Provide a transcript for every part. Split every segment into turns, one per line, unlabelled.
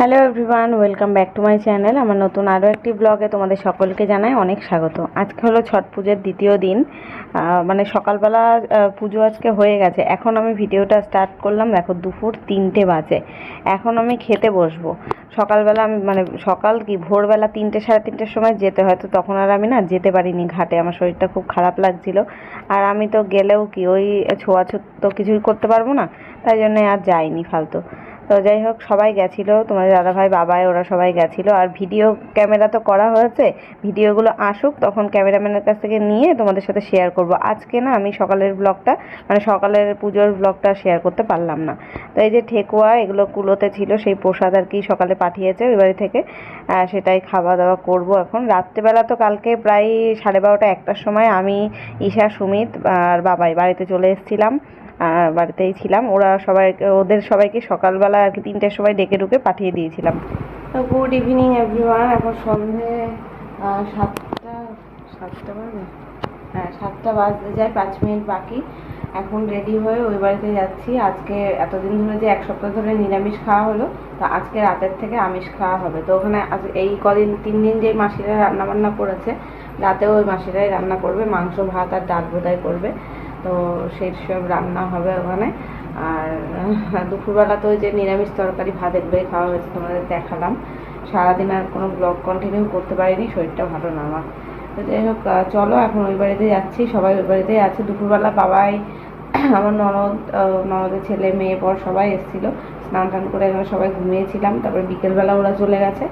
Hello everyone welcome back to my channel আমার নতুন আরও একটি ব্লগে তোমাদের সকলকে জানাই অনেক স্বাগত। আজকে হলো ছট পুজোর দ্বিতীয় দিন। মানে সকালবেলা পুজো আজকে হয়ে গেছে। এখন আমি ভিডিওটা স্টার্ট করলাম, দেখো দুপুর তিনটে বাজে। এখন আমি খেতে বসবো। সকালবেলা আমি মানে সকাল কি, ভোরবেলা তিনটে, সাড়ে তিনটের সময় যেতে হয়, তো তখন আর আমি না যেতে পারিনি ঘাটে। আমার শরীরটা খুব খারাপ লাগছিল। আর আমি তো গেলেও কি, ওই ছোঁয়াছুত তো কিছুই করতে পারব না, তাই জন্য আর যাইনি ফালতু। তো যাই হোক, সবাই গেছিল তোমাদের দাদাভাই, বাবাই, ওরা সবাই গেছিল। আর ভিডিও ক্যামেরা তো করা হয়েছে, ভিডিওগুলো আসুক, তখন ক্যামেরাম্যানের কাছ থেকে নিয়ে তোমাদের সাথে শেয়ার করব। আজকে না, আমি সকালের ব্লগটা মানে সকালের পুজোর ব্লগটা শেয়ার করতে পারলাম না। তো এই যে ঠেকুয়া, এগুলো কুলোতে ছিল, সেই প্রসাদ আর কি সকালে পাঠিয়েছে ওই বাড়ি থেকে। সেটাই খাওয়া দাওয়া করব এখন। রাত্রেবেলা তো কালকে প্রায় সাড়ে বারোটা, একটার সময় আমি, ঈশা, সুমিত আর বাবাই বাড়িতে চলে এসেছিলাম। বাড়িতেই ছিলাম। ওরা সবাই, ওদের সবাইকে সকালবেলা আর কি তিনটের সময় ডেকে ডুকে পাঠিয়ে দিয়েছিলাম। তো গুড ইভিনিং এভরিওয়ান এখন সন্ধে সাতটা সাতটা বাজে? হ্যাঁ সাতটা বাজতে যায়, পাঁচ মিনিট বাকি। এখন রেডি হয়ে ওই বাড়িতে যাচ্ছি। আজকে এতদিন ধরে যে এক সপ্তাহ ধরে নিরামিষ খাওয়া হলো, তো আজকে রাতের থেকে আমিষ খাওয়া হবে। তো ওখানে আজ এই কদিন, তিন দিন যে মাসিরা রান্না বান্না করেছে, রাতেও ওই মাসিরাই রান্না করবে, মাংস, ভাত আর ডাল বোধহয় করবে। তো সেই সব রান্না হবে ওখানে। আর দুপুরবেলা তো ওই যে নিরামিষ তরকারি ভাত এগুলোই খাওয়া হয়েছে তোমাদের দেখালাম। সারাদিন আর কোনো ব্লগ কন্টিনিউ করতে পারিনি, শরীরটা ভালো না আমার। তো যাই হোক চলো এখন ওই বাড়িতে যাচ্ছি, সবাই ওই বাড়িতেই আছে। দুপুরবেলা বাবাই, আমার ননদ ননদের ছেলে, মেয়ে পর সবাই এসেছিল। স্নান টান করে এখানে সবাই ঘুমিয়েছিলাম, তারপরে বিকেলবেলা ওরা চলে গেছে।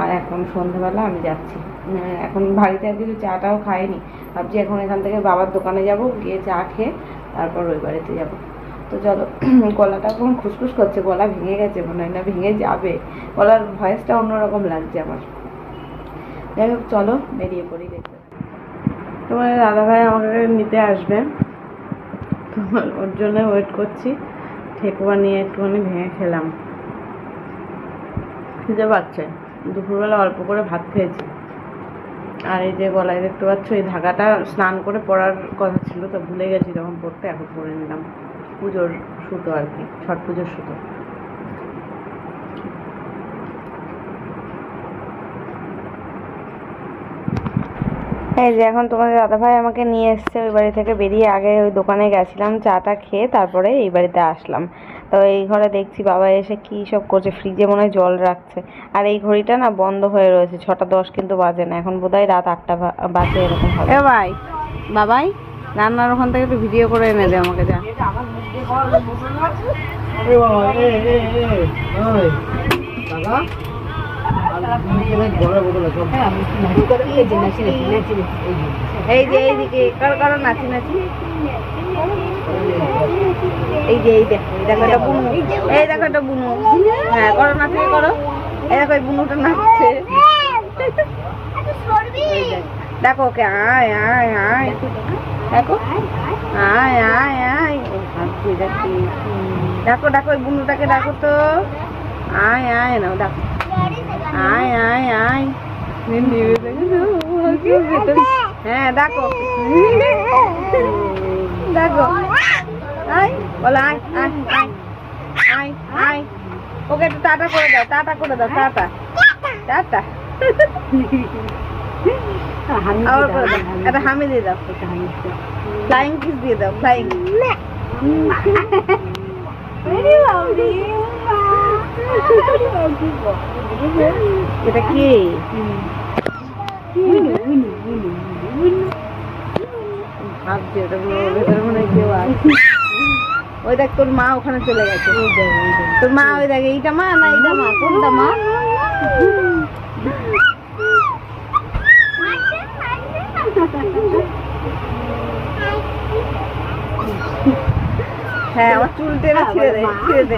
আর এখন সন্ধ্যাবেলা আমি যাচ্ছি। এখন বাড়িতে আর কিছু চাটাও খাইনি। ভাবছি এখন এখান থেকে বাবার দোকানে যাব, গিয়ে চা খেয়ে তারপর ওই বাড়িতে যাব। তো চলো গলাটা এখন খুসখুস করছে, গলা ভেঙে গেছে, মনে হয় না ভেঙে যাবে। গলার ভয়েসটা অন্যরকম লাগছে আমার। যাই হোক, চলো, বেরিয়ে পড়ি দেখতে। তোমার দাদাভাই আমাকে নিতে আসবে। তোমার ওর জন্য ওয়েট করছি। ঠেকুয়া নিয়ে একটুখানি ভেঙে খেলাম। খিদে পাচ্ছে। দুপুরবেলা অল্প করে ভাত খেয়েছি। আর এই যে গলায় দেখতে পাচ্ছ, এই ধাগাটা স্নান করে পরার কথা ছিল, তো ভুলে গেছি যখন পড়তে, এখন পরে নিলাম। পুজোর সুতো আর কি, ছট পুজোর সুতো। এই যে এখন তোমাদের দাদাভাই আমাকে নিয়ে এসছে ওই বাড়ি থেকে বেরিয়ে আগে ওই দোকানে গেছিলাম চাটা খেয়ে তারপরে এই বাড়িতে আসলাম তো এই ঘরে দেখছি বাবা এসে কি সব করছে ফ্রিজে মনে হয় জল রাখছে আর এই ঘড়িটা না বন্ধ হয়ে রয়েছে ছটা দশ কিন্তু বাজে না এখন বোধহয় রাত আটটা বাজে এরকম হবে ভাই বাবাই রান্নার ওখান থেকে একটু ভিডিও করে এনে দে আমাকে যা এই এইদিকে নাচি নাচি। এই এই দেখো এই দেখো দেখো হ্যাঁ করো করো। এই দেখো নাচছে। দেখো ওকে, আয় আয় আয়। আয় আয় ওই বুনুটাকে, দেখো তো। আয় আয়, নাও, দেখো। আয় আয় আয়। হ্যাঁ দেখো। দেখো। আয় বলো আয় আয় আয়। আয় আয়। ওকে একটু টাটা করে দাও টাটা করে দাও টাটা। টাটা। একটা হামি দিয়ে দাও। ফ্লাইং কিস দিয়ে দাও ফ্লাইং এটা কি? ভাবছি ওটা ভেতরে মনে হয় কেউ আছে। ওই দেখ তোর মা ওখানে চলে গেছে। তোর মা ওই দেখ এইটা মা না এইটা মা? কোনটা মা? হ্যাঁ আমার চুল টেনে ছেড়ে দে ছেড়ে দে।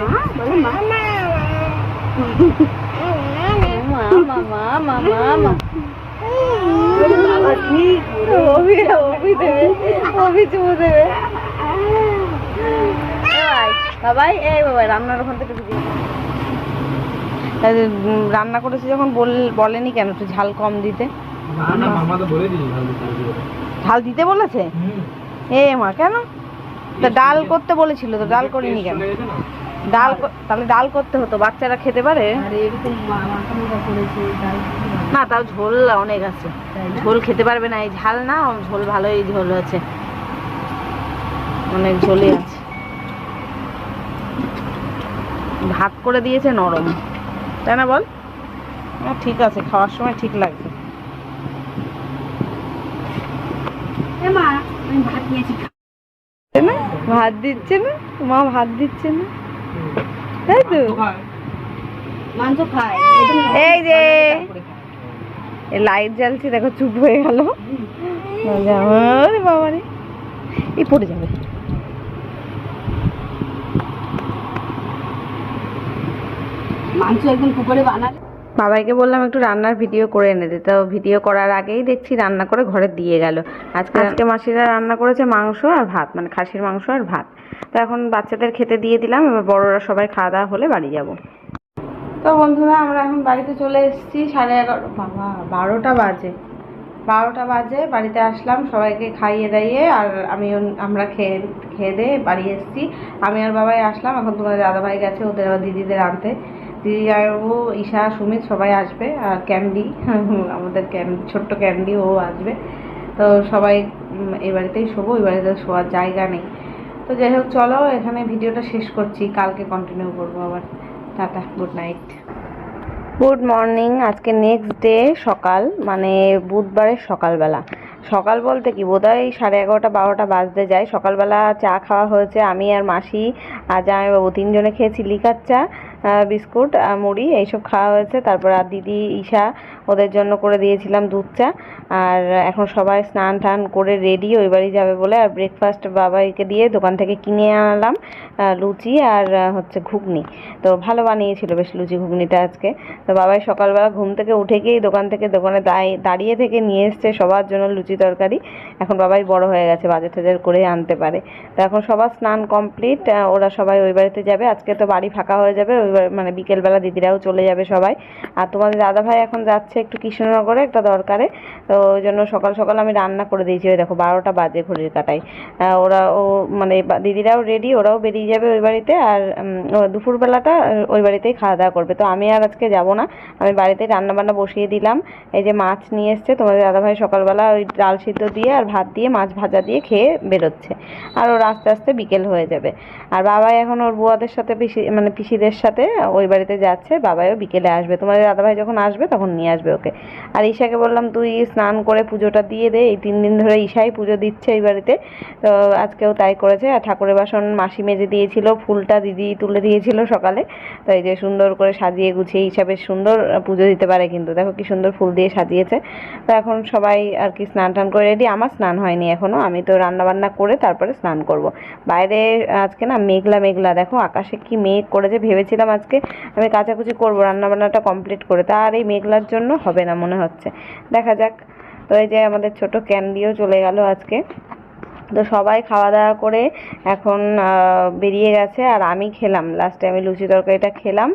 বাবাই এই বাবাই রান্নার ওখান থেকে রান্না করেছি যখন বল বলেনি কেন? একটু ঝাল কম দিতে। ঝাল দিতে বলেছে? এ মা কেন? তা ডাল করতে বলেছিল তো ডাল করিনি কেন? ডাল তাহলে ডাল করতে হতো বাচ্চারা খেতে পারে? না তাও ঝোল অনেক আছে। ঝোল খেতে পারবে না এই ঝাল না ঝোল ভালোই ঝোল আছে। অনেক ঝোলই আছে। ভাত করে দিয়েছে নরম। তাই না বল? হ্যাঁ ঠিক আছে খাওয়ার সময় ঠিক লাগবে।
ভাত
দিচ্ছে না? মা ভাত দিচ্ছে না? তাই তো?
মাংস খায়।
এই যে। লাইট জ্বালছি দেখো চুপ হয়ে গেল। বাবা রে এই পড়ে যাবে।
মাংস একদম কুকুরে বানালে।
বাবাইকে বললাম একটু রান্নার ভিডিও করে এনে দিতে তো ভিডিও করার আগেই দেখছি রান্না করে ঘরে দিয়ে গেল। আজকে আজকে মাসিরা রান্না করেছে মাংস আর ভাত মানে খাসির মাংস আর ভাত। তো এখন বাচ্চাদের খেতে দিয়ে দিলাম এবার বড়রা সবাই খাওয়া দাওয়া হলে বাড়ি যাব। তো বন্ধুরা আমরা এখন বাড়িতে চলে এসেছি সাড়ে এগারো বাবা বারোটা বাজে। বারোটা বাজে বাড়িতে আসলাম সবাইকে খাইয়ে দাইয়ে আর আমি আমরা খেয়ে খেয়ে দিয়ে বাড়ি এসেছি। আমি আর বাবাই আসলাম এখন তোমাদের দাদাভাই গেছে ওদের দিদিদের আনতে। দিদি জামাইবাবু ঈশা, সুমিত সবাই আসবে আর ক্যান্ডি, আমাদের ক্যান, ছোট্ট ক্যান্ডি, ও আসবে। তো সবাই এই বাড়িতেই শোবো ওই বাড়িতে শোয়ার জায়গা নেই। তো যাই হোক, চলো, এখানে ভিডিওটা শেষ করছি, কালকে কন্টিনিউ করব আবার। Tata good night good morning আজকে নেক্সট ডে সকাল মানে বুধবারের সকালবেলা। সকাল বলতে কি, বোধহয় সাড়ে এগারোটা, বারোটা বাজতে যায়। সকালবেলা চা খাওয়া হয়েছে, আমি আর মাসি আর জামাইবাবু তিনজনে খেয়েছি লিকার চা। বিস্কুট আর মুড়ি, এইসব খাওয়া হয়েছে। তারপর আর দিদি, ঈশা, ওদের জন্য করে দিয়েছিলাম দুধ চা। আর এখন সবাই স্নান টান করে রেডি ওই বাড়ি যাবে বলে আর ব্রেকফাস্ট বাবাইকে দিয়ে দোকান থেকে কিনে আনলাম। লুচি আর হচ্ছে ঘুগনি। তো ভালো বানিয়েছিল বেশ লুচি ঘুগনিটা আজকে। তো বাবাই সকালবেলা ঘুম থেকে উঠে গিয়েই দোকান থেকে দোকানে দাঁড়িয়ে থেকে নিয়ে এসছে সবার জন্য লুচি তরকারি। এখন বাবাই বড় হয়ে গেছে বাজার টাজার করে আনতে পারে। তো এখন সবার স্নান কমপ্লিট ওরা সবাই ওই বাড়িতে যাবে। আজকে তো বাড়ি ফাঁকা হয়ে যাবে ওই মানে বিকেলবেলা দিদিরাও চলে যাবে সবাই। আর তোমাদের দাদাভাই এখন যাচ্ছে একটু কৃষ্ণনগরে একটা দরকারে। তো ওই জন্য সকাল সকাল আমি রান্না করে দিয়েছি। ওই দেখো বারোটা বাজে ঘড়ির আহ, ওরা ও মানে দিদিরাও রেডি ওরাও বেরিয়ে যাবে ওই বাড়িতে আর দুপুরবেলাটা ওই বাড়িতেই খাওয়া দাওয়া করবে। তো আমি আর আজকে যাব না। আমি বাড়িতে রান্না বান্না বসিয়ে দিলাম। এই যে মাছ নিয়ে এসছে, তোমাদের দাদাভাই সকালবেলা ওই ডাল সিদ্ধ দিয়ে আর ভাত দিয়ে, মাছ ভাজা দিয়ে খেয়ে বেরোচ্ছে। আর ওর আস্তে আস্তে বিকেল হয়ে যাবে। আর বাবাই এখন ওর বুয়াদের সাথে, পিসি মানে পিসিদের সাথে ওই বাড়িতে যাচ্ছে। বাবাইও বিকেলে আসবে। তোমাদের দাদাভাই যখন আসবে, তখন নিয়ে আসবে ওকে। আর ঈশাকে বললাম, তুই স্নান করে পুজোটা দিয়ে দে। এই তিন দিন ধরে ঈশাই পুজো দিচ্ছে এই বাড়িতে। তো আজকেও তাই করেছে। আর ঠাকুরের বাসন মাসি মেজে দিয়েছিল, ফুলটা দিদি তুলে দিয়েছিল সকালে। তো এই যে সুন্দর করে সাজিয়ে গুছিয়ে বেশ সুন্দর পুজো দিতে পারে কিন্তু। দেখো কি সুন্দর ফুল দিয়ে সাজিয়েছে। তো এখন সবাই আর কি স্নান টান করে রেডি। আমার স্নান হয়নি এখনও। আমি তো রান্না বান্না করে তারপরে স্নান করব। বাইরে আজকে না মেঘলা মেঘলা। দেখো আকাশে কি মেঘ করেছে ভেবেছিলাম আজকে আমি কাচাকুচি করব রান্না বান্নাটা কমপ্লিট করে। তা আর এই মেঘলার জন্য হবে না মনে হচ্ছে। দেখা যাক। তো এই যে আমাদের ছোট ক্যান্ডিও চলে গেল আজকে। তো সবাই খাওয়া দাওয়া করে এখন বেরিয়ে গেছে আর আমি খেলাম। লাস্টে আমি লুচি তরকারিটা খেলাম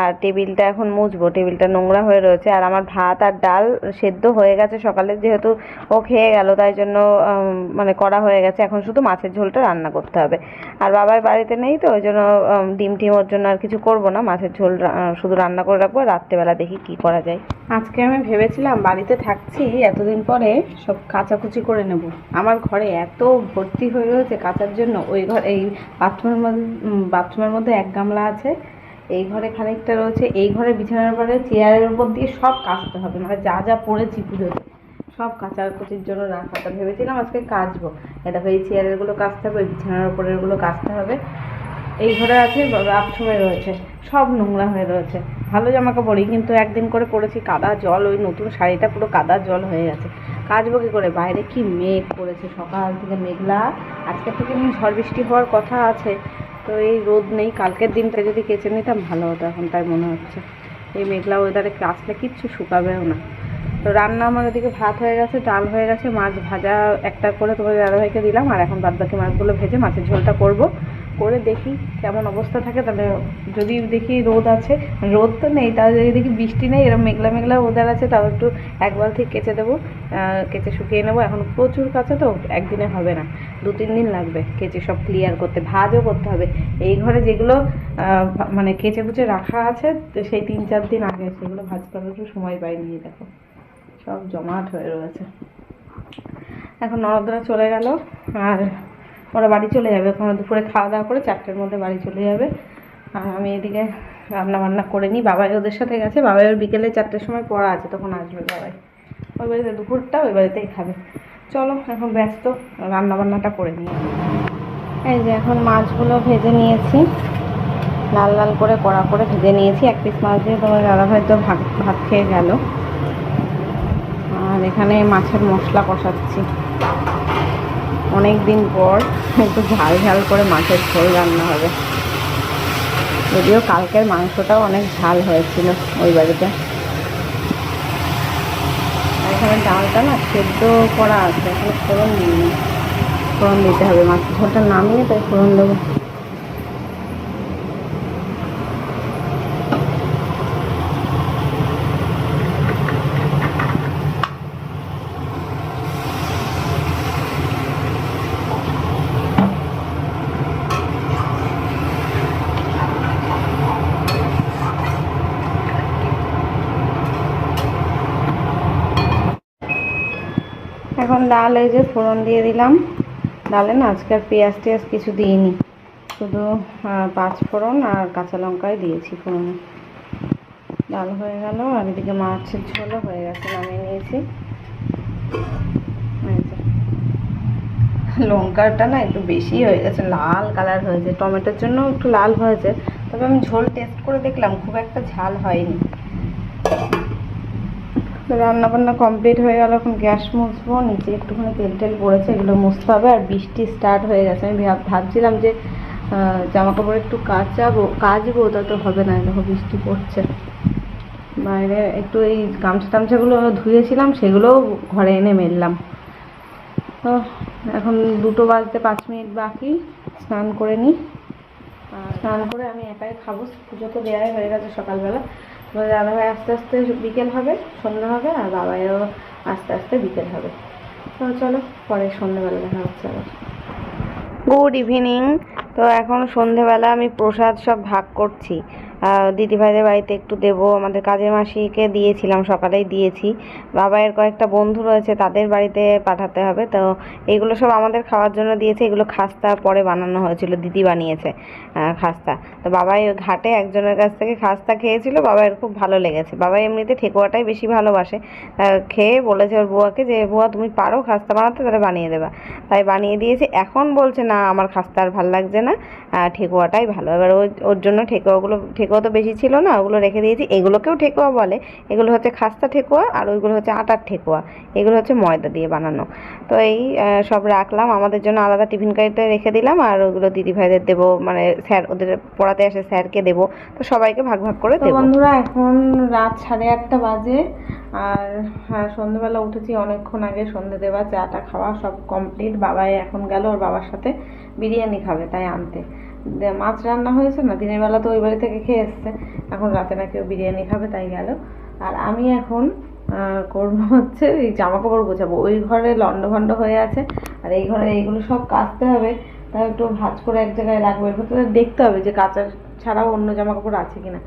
আর টেবিলটা এখন মুছবো। টেবিলটা নোংরা হয়ে রয়েছে আর আমার ভাত আর ডাল সেদ্ধ হয়ে গেছে সকালে যেহেতু ও খেয়ে গেল, তাই জন্য মানে করা হয়ে গেছে। এখন শুধু মাছের ঝোলটা রান্না করতে হবে। আর বাবার বাড়িতে নেই তো, ওই জন্য ডিম টিম ওর জন্য আর কিছু করব না। মাছের ঝোল শুধু রান্না করে রাখব রাত্রেবেলা দেখি কি করা যায়। আজকে আমি ভেবেছিলাম বাড়িতে থাকছি, এতদিন পরে সব কাচাকুচি করে নেব। আমার ঘরে এত ভর্তি হয়ে রয়েছে কাচার জন্য, ওই ঘর, এই বাথরুমের মধ্যে বাথরুমের মধ্যে এক গামলা আছে। এই ঘরে খানিকটা রয়েছে, এই ঘরে বিছানার পরে চেয়ারের উপর দিয়ে সব কাচতে হবে মানে যা যা পড়েছি পুজোতে, সব কাচাকুচির জন্য রাখাটা ভেবেছিলাম আজকে কাচবো। এটা এই চেয়ারেরগুলো কাচতে হবে বিছানার উপরেরগুলো কাচতে হবে। এই ঘরে আছে বাথরুমে রয়েছে, সব নোংরা হয়ে রয়েছে। ভালো জামা কাপড়ই, কিন্তু একদিন করে পরেছি কাদা জল, ওই নতুন শাড়িটা পুরো কাদা জল হয়ে গেছে। কাচবো কি করে? বাইরে কি মেঘ পড়েছে সকাল থেকে মেঘলা, আজকে থেকে ঝড় বৃষ্টি হওয়ার কথা আছে। তো এই রোদ নেই, কালকের দিনটা যদি কেচে নিতাম ভালো হতো, এখন তাই মনে হচ্ছে। এই মেঘলা ওয়েদারে কাচলে কিচ্ছু শুকাবেও না। তো রান্না আমার ওদিকে ভাত হয়ে গেছে, ডাল হয়ে গেছে, মাছ ভাজা একটা করে তোমাদের দাদাভাইকে দিলাম, আর এখন বাদবাকি মাছগুলো ভেজে মাছের ঝোলটা করব। করে দেখি কেমন অবস্থা থাকে, তাহলে যদি দেখি রোদ আছে, রোদ তো নেই, তাহলে যদি দেখি বৃষ্টি নেই এরকম মেঘলা মেঘলা ওদের আছে, তাও একটু একবার থেকে কেচে দেবো কেচে শুকিয়ে নেব। এখন প্রচুর কাছে তো, একদিনে হবে না, দু তিন দিন লাগবে কেচে সব ক্লিয়ার করতে, ভাজও করতে হবে। এই ঘরে যেগুলো মানে কেচে কুচে রাখা আছে সেই তিন চার দিন আগে সেগুলো ভাজ করার একটু সময় পাইনি দেখো, সব জমাট হয়ে রয়েছে। এখন ননদরা চলে গেল, আর ওরা বাড়ি চলে যাবে। ওখানে দুপুরে খাওয়া দাওয়া করে চারটের মধ্যে বাড়ি চলে যাবে। আর আমি এদিকে রান্না বান্না করে নিই। বাবাই ওদের সাথে গেছে। বাবাই ওর বিকেলে চারটের সময় পড়া আছে, তখন আসবে বাবাই। ওই বাড়িতে দুপুরটা, ওই বাড়িতেই খাবে। চলো, এখন ব্যস্ত রান্না বান্নাটা করে নিই। এই যে এখন মাছগুলো ভেজে নিয়েছি। লাল লাল করে কড়া করে ভেজে নিয়েছি। এক পিস মাছ দিয়ে তোমার দাদা তো ভাত ভাত খেয়ে গেল। আর এখানে মাছের মশলা কষাচ্ছি। অনেক দিন পর একটু ঝাল ঝাল করে মাছের ঝোল রান্না হবে। যদিও কালকের মাংসটাও অনেক ঝাল হয়েছিল ওই বাড়িতে। এখানে ডালটা না সেদ্ধ করা আছে ফোড়ন দিই ফোড়ন দিতে হবে মাছের ঝোলটা নামিয়ে তাই ফোড়ন দেবো এখন ডাল এই যে ফোড়ন দিয়ে দিলাম। ডালে না আজকে আর পেঁয়াজ টেয়াজ কিছু দিইনি। শুধু পাঁচ ফোড়ন আর কাঁচা লঙ্কাই দিয়েছি ফোড়নে। ডাল হয়ে গেল আর এদিকে মাছের ঝোলও হয়ে গেছে, নামিয়ে নিয়েছি। লঙ্কাটা না একটু বেশি হয়ে গেছে, লাল কালার হয়েছে। টমেটোর জন্য একটু লাল হয়েছে। তবে আমি ঝোল টেস্ট করে দেখলাম, খুব একটা ঝাল হয়নি। রান্না বান্না কমপ্লিট হয়ে গেল, এখন গ্যাস মুছবো, নিচে একটুখানি তেল টেল পড়েছে, এগুলো মুছতে হবে, আর বৃষ্টি স্টার্ট হয়ে গেছে। আমি ভাব- ভাবছিলাম যে জামা কাপড় একটু কাচাবো, কাচবো, ওটা তো হবে না দেখো বৃষ্টি পড়ছে। বাইরে একটু এই গামছা টামছাগুলো ধুয়েছিলাম, সেগুলোও ঘরে এনে মেললাম। তো এখন দুটো বাজতে পাঁচ মিনিট বাকি, স্নান করে নিই স্নান করে আমি একাই খাব, পুজো তো দেওয়াই হয়ে গেছে সকালবেলা। দাদাভাই আস্তে আস্তে বিকেল হবে, সন্ধ্যা হবে, আর বাবাইও আস্তে আস্তে বিকেল হবে। তো চলো, পরে সন্ধ্যেবেলা দেখা হচ্ছে আবার। গুড ইভিনিং তো এখন সন্ধেবেলা আমি প্রসাদ সব ভাগ করছি। দিদিভাইদের বাড়িতে একটু দেবো। আমাদের কাজের মাসিকে দিয়েছিলাম, সকালেই দিয়েছি। বাবাইয়ের কয়েকটা বন্ধু রয়েছে, তাদের বাড়িতে পাঠাতে হবে। তো এগুলো সব আমাদের খাওয়ার জন্য দিয়েছে। এগুলো খাস্তা পরে বানানো হয়েছিল, দিদি বানিয়েছে খাস্তা। তো বাবাই ঘাটে একজনের কাছ থেকে খাস্তা খেয়েছিল বাবাইয়ের খুব ভালো লেগেছে। বাবাই এমনিতে ঠেকুয়াটাই বেশি ভালোবাসে। খেয়ে বলেছে ওর বুয়াকে যে, বুয়া, তুমি পারো খাস্তা বানাতে, তাহলে বানিয়ে দেবা। তাই বানিয়ে দিয়েছে। এখন বলছে, না, আমার খাস্তা আর ভালো লাগছে না ঠেকুয়াটাই ভালো। এবার ওর জন্য ঠেকুয়াগুলো, ঠেকুয়া তো বেশি ছিল না ওগুলো রেখে দিয়েছি। এগুলোকেও ঠেকুয়া বলে। এগুলো হচ্ছে খাস্তা ঠেকুয়া আর ওইগুলো হচ্ছে আটার ঠেকুয়া। এগুলো হচ্ছে ময়দা দিয়ে বানানো। তো এই সব রাখলাম। আমাদের জন্য আলাদা টিফিন কারিতে রেখে দিলাম আর ওগুলো দিদিভাইদের দেবো মানে স্যার ওদের পড়াতে আসে স্যারকে দেবো। তো সবাইকে ভাগ ভাগ করে দেবো। বন্ধুরা এখন রাত সাড়ে আটটা বাজে। আর হ্যাঁ সন্ধ্যেবেলা উঠেছি অনেকক্ষণ আগে সন্ধে দেওয়া চাটা খাওয়া সব কমপ্লিট বাবাই এখন গেল ওর বাবার সাথে বিরিয়ানি খাবে তাই আনতে। মাছ রান্না হয়েছে না? দিনের বেলা তো ওই বাড়ি থেকে খেয়ে এসছে। এখন রাতে না ও বিরিয়ানি খাবে, তাই গেল। আর আমি এখন করব হচ্ছে এই জামা কাপড় গোছাবো। ওই ঘরে লন্ডভন্ড হয়ে আছে, আর এই ঘরে এইগুলো সব কাচতে হবে। তাই একটু ভাঁজ করে এক জায়গায় রাখব। এর ভিতরে দেখতে হবে যে কাচার ছাড়াও অন্য জামা কাপড় আছে কিনা।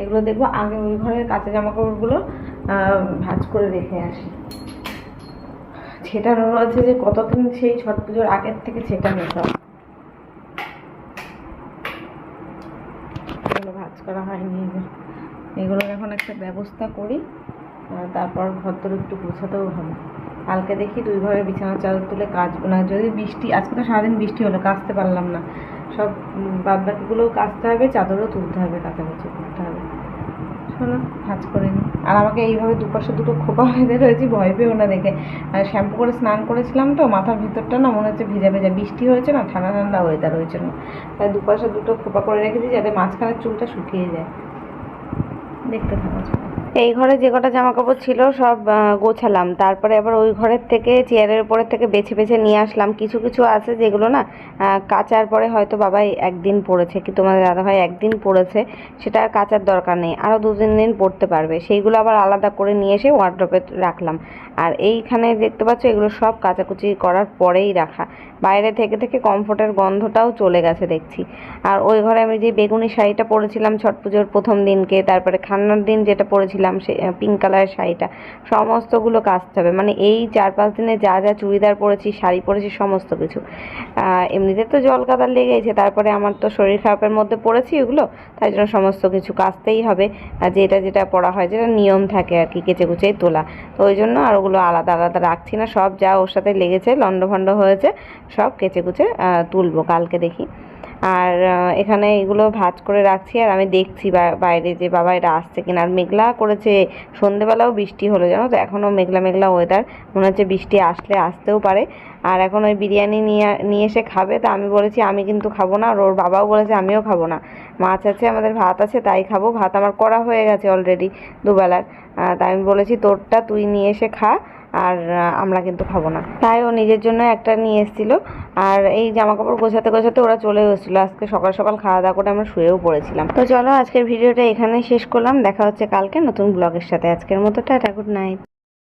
এগুলো দেখব, আগে ওই ঘরের কাঁচা জামা কাপড়গুলো ভাঁজ করে রেখে আসি। ছেটানো রয়েছে যে কতদিন সেই ছট পুজোর আগের থেকে ছেটানো সব এগুলো যে। এগুলোর এখন একটা ব্যবস্থা করি তারপর ঘর তোর একটু গোছাতেও হবে। কালকে দেখি দুই ঘরের বিছানা চাদর তুলে কাজ, না, যদি বৃষ্টি, আজকে তো সারাদিন বৃষ্টি হলো কাচতে পারলাম না। সব বাদ বাকিগুলোও কাচতে হবে, চাদরও তুলতে হবে কাঁচা কাচাকুচি করতে হবে। শোনো ভাজ করে নিই আর আমাকে এইভাবে দুপাশে দুটো খোপা বেঁধে রয়েছি, ভয় পেও না দেখে। আর শ্যাম্পু করে স্নান করেছিলাম তো, মাথার ভিতরটা না মনে হচ্ছে ভেজা ভেজা। বৃষ্টি হয়েছে না, ঠান্ডা ঠান্ডা ওয়েদার ওই জন্য। তাই দুপাশে দুটো খোপা করে রেখেছি যাতে মাঝখানের চুলটা শুকিয়ে যায়। দেখতে থাকা। এই ঘরে যে কটা জামা কাপড় ছিল সব গোছালাম। তারপরে আবার ওই ঘরের থেকে, চেয়ারের উপরের থেকে বেছে বেছে নিয়ে আসলাম। কিছু কিছু আছে যেগুলো না কাচার পরে হয়তো বাবাই একদিন পড়েছে, কি তোমাদের দাদাভাই একদিন পড়েছে, সেটা আর কাচার দরকার নেই। আরও দু তিন দিন পড়তে পারবে। সেইগুলো আবার আলাদা করে নিয়ে এসে ওয়ার্ড্রপে রাখলাম। আর এইখানে দেখতে পাচ্ছ, এগুলো সব কাচাকুচি করার পরেই রাখা। বাইরে থেকে থেকে কমফোর্টের গন্ধটাও চলে গেছে দেখছি। আর ওই ঘরে আমি যে বেগুনি শাড়িটা পরেছিলাম ছট পুজোর প্রথম দিনকে, তারপরে খান্নার দিন যেটা পরেছিলাম সে পিঙ্ক কালারের শাড়িটা। সমস্তগুলো কাচতে হবে। মানে এই চার পাঁচ দিনে যা যা চুড়িদার পরেছি, শাড়ি পরেছি, সমস্ত কিছু। এমনিতে তো জল কাদার লেগেছে তারপরে আমার তো শরীর খারাপের মধ্যে পড়েছি ওগুলো তাই জন্য সমস্ত কিছু কাচতেই হবে। যেটা যেটা পড়া হয়, যেটা নিয়ম থাকে আর কি, কেচে কুচেই তোলা। তো ওই জন্য আর ওগুলো আলাদা আলাদা রাখছি না, সব যা ওর সাথে লেগেছে, লণ্ডভণ্ড হয়েছে, সব কেচে কুচে তুলবো, কালকে দেখি। আর এখানে এগুলো ভাজ করে রাখছি আর আমি দেখছি বাইরে যে বাবা এটা আসছে কিনা। আর মেঘলা করেছে, সন্ধেবেলাও বৃষ্টি হলো, জানো তো? এখনও মেঘলা মেঘলা ওয়েদার মনে হচ্ছে বৃষ্টি আসলে আসতেও পারে। আর এখন ওই বিরিয়ানি নিয়ে নিয়ে এসে খাবে। তা আমি বলেছি, আমি কিন্তু খাব না। আর ওর বাবাও বলেছে, আমিও খাব না। মাছ আছে, আমাদের ভাত আছে, তাই খাব। ভাত আমার করা হয়ে গেছে অলরেডি দুবেলার। তাই আমি বলেছি, তোরটা তুই নিয়ে এসে খা। আর আমরা কিন্তু খাব না। তাই ও নিজের জন্য একটা নিয়ে এসেছিল। আর এই জামা কাপড় গোছাতে গোছাতে ওরা চলে এসেছিল। আজকে সকাল সকাল খাওয়া দাওয়া করে আমরা শুয়েও পড়েছিলাম। তো চলো, আজকের ভিডিওটা এখানে শেষ করলাম। দেখা হচ্ছে কালকে নতুন ব্লগের সাথে। আজকের মতো টাটা গুড নাইট